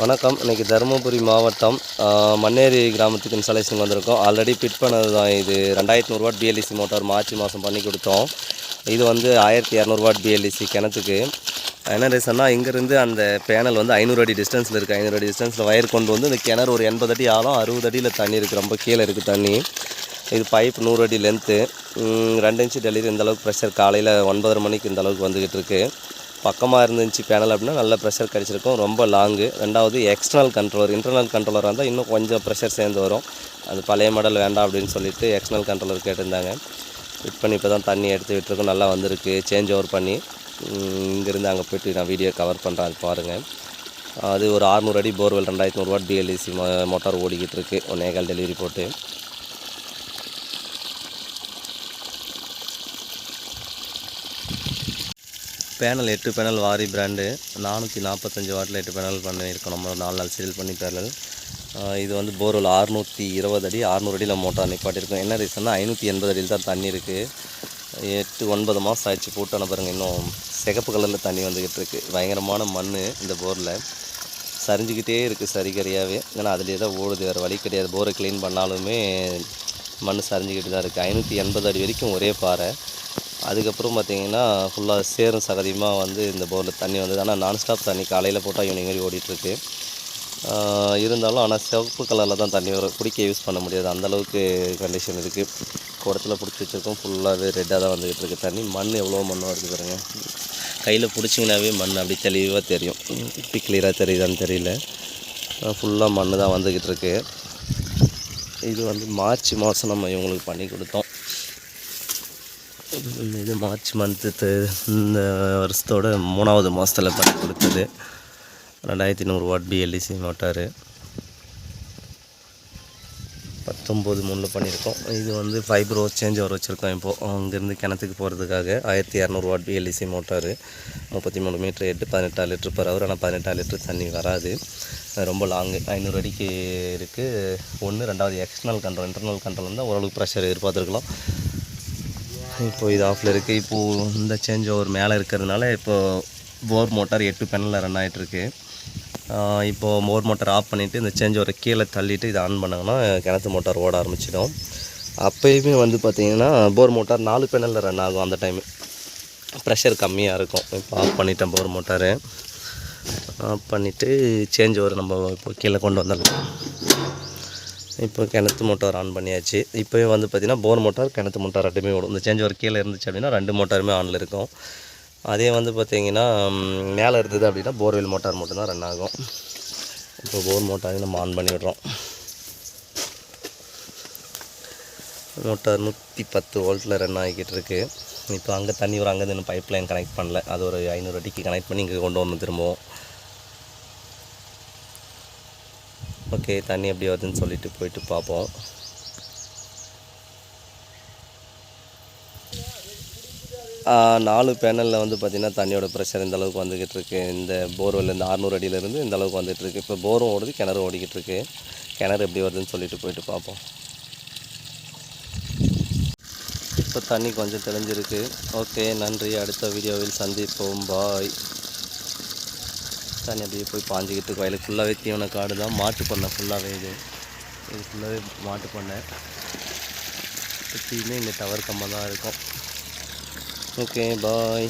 வணக்கம். இன்றைக்கி தருமபுரி மாவட்டம் மண்ணேரி மன்னேரி கிராமத்துக்கு இன்ஸ்டாலேஷன் வந்திருக்கோம். ஆல்ரெடி ஃபிட் பண்ணது தான் இது. ரெண்டாயிரத்தி நூறுவாட் பிஎல்இசி மோட்டார் மார்ச் மாதம் பண்ணி கொடுத்தோம். இது வந்து ஆயிரத்தி இரநூறுவாட் பிஎல்இசி கிணத்துக்கு. என்ன ரீசன்னா இங்கேருந்து அந்த பேனல் வந்து ஐநூறு அடி டிஸ்டன்ஸில் இருக்குது ஐநூறு அடி டிஸ்டன்ஸில் வயர் கொண்டு வந்து இந்த கிணறு ஒரு எண்பது அடி ஆழம் அறுபது அடியில் தண்ணி இருக்குது ரொம்ப கீழே இருக்குது தண்ணி. இது பைப் நூறு அடி லென்த்து ரெண்டு இன்ச்சு டெலிவரி இந்தளவுக்கு ப்ரெஷர் காலையில் ஒன்பதரை மணிக்கு இந்த அளவுக்கு வந்துக்கிட்டு இருக்குது பக்கமாக இருந்துச்சு பேனல் அப்படின்னா நல்ல ப்ரெஷர் கிடச்சிருக்கும். ரொம்ப லாங்கு ரெண்டாவது எக்ஸ்டர்னல் கண்ட்ரோலர் இன்டர்னல் கண்ட்ரோலராக இருந்தால் இன்னும் கொஞ்சம் ப்ரெஷர் சேர்ந்து வரும். அது பழைய மாடல் வேண்டாம் அப்படின்னு சொல்லிட்டு எக்ஸ்டர்னல் கண்ட்ரோலர் கேட்டிருந்தாங்க. ஃபிட் பண்ணி இப்போ தான் தண்ணி எடுத்து விட்டுருக்கோம். நல்லா வந்திருக்கு. சேஞ்ச் ஓவர் பண்ணி இங்கேருந்து அங்கே போயிட்டு நான் வீடியோ கவர் பண்ணுறேன் அது பாருங்கள் அது ஒரு 600 அடி போர்வெல் ரெண்டாயிரத்தி நூறுரூவா பிஎல்இசி மோட்டார் ஓடிக்கிட்டு இருக்கு. ஒன்னேகால் டெலிவரி போட்டு. பேனல் எட்டு பேனல் வாரி பிராண்டு. நானூற்றி நாற்பத்தஞ்சு வாட்டில் எட்டு பேனல் பண்ணியிருக்கோம். நம்ம நாலு நாள் சீரியல் பண்ணி பேனல் இது வந்து போர்வெல் அறுநூற்றி இருபது அடி அறுநூறு அடியில் மோட்டார் நிப்பாட்டிருக்கோம் என்ன ரீசன்னா ஐநூற்றி எண்பது அடியில் தான் தண்ணி இருக்குது எட்டு ஒன்பது மாதம் ஆயிடுச்சு போட்டு பாருங்க இன்னும் சிகப்பு கலரில் தண்ணி வந்துக்கிட்டு இருக்குது பயங்கரமான மண் இந்த போரில். சரிஞ்சுக்கிட்டே இருக்குது சரிகரியாகவே ஏன்னா அதுலேயே தான் ஓடுது வேறு வழி கிடையாது. போரை க்ளீன் பண்ணாலுமே மண் சரிஞ்சிக்கிட்டு தான் இருக்குது ஐநூற்றி எண்பது அடி வரைக்கும் ஒரே பாறை. அதுக்கப்புறம் பார்த்தீங்கன்னா ஃபுல்லாக சேரும் சகதியமாக வந்து இந்த போரில் தண்ணி வந்தது. ஆனால் நான்ஸ்டாப் தண்ணி காலையில் போட்டால் ஈவினிங் வரை ஓடிட்டுருக்கு. இருந்தாலும் ஆனால் சிவப்பு கலரில் தான் தண்ணி வரும். குடிக்க யூஸ் பண்ண முடியாது. அந்தளவுக்கு கண்டிஷன் இருக்குது குடத்தில் பிடிச்சி வச்சுருக்கோம். ஃபுல்லாகவே ரெட்டாக தான் வந்துக்கிட்டு இருக்குது தண்ணி மண் எவ்வளோ மண்ணாக இருக்குது பாருங்க. கையில் பிடிச்சிங்கனாவே மண் அப்படி தெளிவாக தெரியும். இப்படி கிளியராக தெரியுதான்னு தெரியல. ஃபுல்லாக மண் தான் வந்துக்கிட்டு இருக்கு. இது வந்து மார்ச் மாதம் நம்ம இவங்களுக்கு பண்ணி கொடுத்தோம். இது மார்ச் மந்த்து இந்த வருஷத்தோட மூணாவது மாதத்தில் பண்ணி கொடுத்தது. ரெண்டாயிரத்தி நூறு வாட் பிஎல்இசி மோட்டாரு. பத்தொம்போது மூணில் பண்ணியிருக்கோம் இது வந்து ஃபைப்ரோ சேஞ்ச் வர வச்சுருக்கோம் இப்போது அங்கேருந்து கிணத்துக்கு போகிறதுக்காக ஆயிரத்தி இரநூறு வாட் பிஎல்இசி மோட்டாரு. முப்பத்தி மூணு மீட்ரு எட்டு பதினெட்டாறு லிட்ரு பர் ஹவர் ஆனால் பதினெட்டாறு லிட்டர் தண்ணி வராது. ரொம்ப லாங்கு ஐநூறு அடிக்கு இருக்குது ஒன்று ரெண்டாவது எக்ஸ்டர்னல் கண்ட்ரோல் இன்டர்னல் கண்ட்ரோல் இருந்தால் ஓரளவுக்கு ப்ரெஷர் எதிர்பார்த்துருக்கலாம். இப்போ இது ஆஃபில் இருக்குது இப்போது இந்த சேஞ்ச் ஓவர் மேலே இருக்கிறதுனால இப்போது போர் மோட்டார் எட்டு பேனலில் ரன் ஆகிட்டுருக்கு இப்போது மோர் மோட்டார் ஆஃப் பண்ணிவிட்டு இந்த சேஞ்ச் ஓவரை கீழே தள்ளிட்டு இதை ஆன் பண்ணாங்கன்னா கிணத்து மோட்டார் ஓட ஆரம்பிச்சிடும். அப்போயுமே வந்து பார்த்திங்கன்னா போர் மோட்டார் நாலு பெனலில் ரன் ஆகும் அந்த டைமு ப்ரெஷர் கம்மியாக இருக்கும். இப்போ ஆஃப் பண்ணிட்டேன் போர் மோட்டாரு ஆஃப் பண்ணிவிட்டு சேஞ்ச் ஓவர் நம்ம இப்போ கீழே கொண்டு வந்துடலாம். இப்போ கிணத்து மோட்டார் ஆன் பண்ணியாச்சு. இப்போவே வந்து பார்த்திங்கன்னா போர் மோட்டார் கிணத்து மோட்டார் ரெண்டுமே ஓடும். இந்த சேஞ்ச் ஒரு கீழே இருந்துச்சு அப்படின்னா ரெண்டு மோட்டாருமே ஆனில் இருக்கும். அதே வந்து பார்த்திங்கன்னா மேலே இருந்தது அப்படின்னா போர்வெல் மோட்டார் மட்டும்தான் ரன் ஆகும். இப்போ போர் மோட்டாரையும் நம்ம ஆன் பண்ணி விடுறோம் மோட்டார் நூற்றி பத்து வோல்ட்டில் ரன் ஆகிக்கிட்டு இருக்குது இப்போ அங்கே தண்ணி வரும் அங்கே இன்னும் பைப் லைன் கனெக்ட் பண்ணல. அது ஒரு ஐநூறு அடிக்கு கனெக்ட் பண்ணி இங்கே கொண்டு வரணும் திரும்பவும். ஓகே தண்ணி எப்படி வருதுன்னு சொல்லிட்டு போயிட்டு பார்ப்போம். நாலு பேனலில் வந்து பார்த்திங்கன்னா தண்ணியோட ப்ரெஷர் இந்த அளவுக்கு வந்துக்கிட்டு இருக்கு. இந்த போர்வெல் இந்த அறுநூறு அடியிலேருந்து இந்த அளவுக்கு வந்துகிட்டு இருக்கு. இப்போ போரும் ஓடுது கிணறும் ஓடிக்கிட்டு இருக்கு. கிணறு எப்படி வருதுன்னு சொல்லிட்டு போயிட்டு பார்ப்போம். இப்போ தண்ணி கொஞ்சம் தெளிஞ்சிருக்கு. ஓகே நன்றி. அடுத்த வீடியோவில் சந்திப்போம். பாய். தண்ணி அப்படியே போய் பாஞ்சிக்கிட்டு கோயிலுக்கு வயலுக்கு ஃபுல்லாகவே தீவன காடு தான். மாட்டு பண்ணை ஃபுல்லாகவே இது. இது ஃபுல்லாகவே மாட்டு பண்ணை. சுற்றியுமே இங்கே டவர் கம்மாக தான் இருக்கும். Okay bye